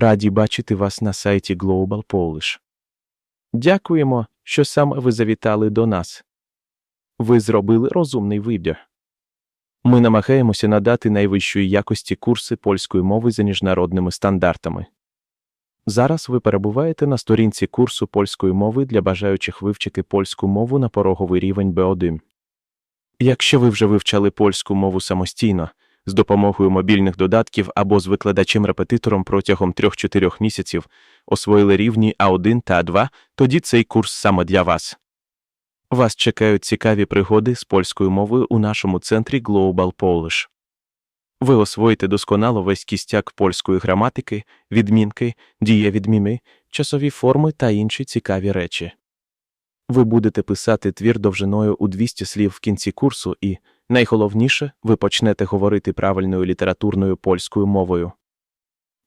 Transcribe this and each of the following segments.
Раді бачити вас на сайті Global Polish. Дякуємо, що саме ви завітали до нас. Ви зробили розумний вибір. Ми намагаємося надати найвищої якості курси польської мови за міжнародними стандартами. Зараз ви перебуваєте на сторінці курсу польської мови для бажаючих вивчити польську мову на пороговий рівень B1. Якщо ви вже вивчали польську мову самостійно, з допомогою мобільних додатків або з викладачем-репетитором протягом 3-4 місяців освоїли рівні А1 та А2, тоді цей курс саме для вас. Вас чекають цікаві пригоди з польською мовою у нашому центрі Global Polish. Ви освоїте досконало весь кістяк польської граматики, відмінки, дієвідміни, часові форми та інші цікаві речі. Ви будете писати твір довжиною у 200 слів в кінці курсу і, найголовніше, ви почнете говорити правильною літературною польською мовою.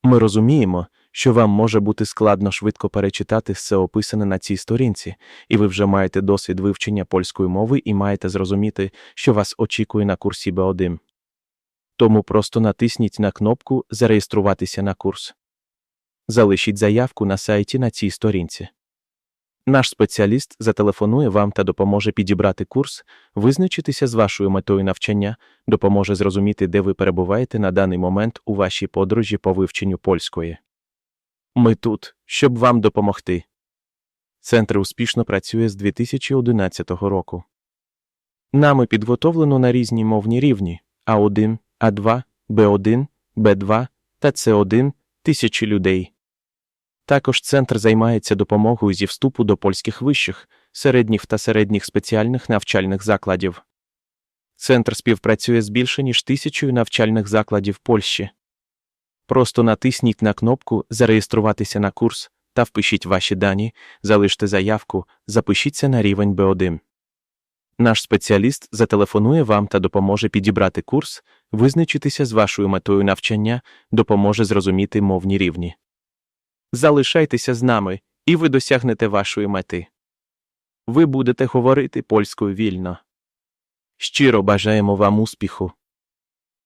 Ми розуміємо, що вам може бути складно швидко перечитати все описане на цій сторінці, і ви вже маєте досвід вивчення польської мови і маєте зрозуміти, що вас очікує на курсі B1. Тому просто натисніть на кнопку Зареєструватися на курс. Залишіть заявку на сайті на цій сторінці. Наш спеціаліст зателефонує вам та допоможе підібрати курс, визначитися з вашою метою навчання, допоможе зрозуміти, де ви перебуваєте на даний момент у вашій подорожі по вивченню польської. Ми тут, щоб вам допомогти. Центр успішно працює з 2011 року. Нами підготовлено на різні мовні рівні А1, А2, Б1, Б2 та С1 тисячі людей. Також центр займається допомогою зі вступу до польських вищих, середніх та середніх спеціальних навчальних закладів. Центр співпрацює з більше ніж тисячою навчальних закладів Польщі. Просто натисніть на кнопку Зареєструватися на курс та впишіть ваші дані, залиште заявку, запишіться на рівень B1. Наш спеціаліст зателефонує вам та допоможе підібрати курс, визначитися з вашою метою навчання, допоможе зрозуміти мовні рівні. Залишайтеся з нами, і ви досягнете вашої мети. Ви будете говорити польською вільно. Щиро бажаємо вам успіху.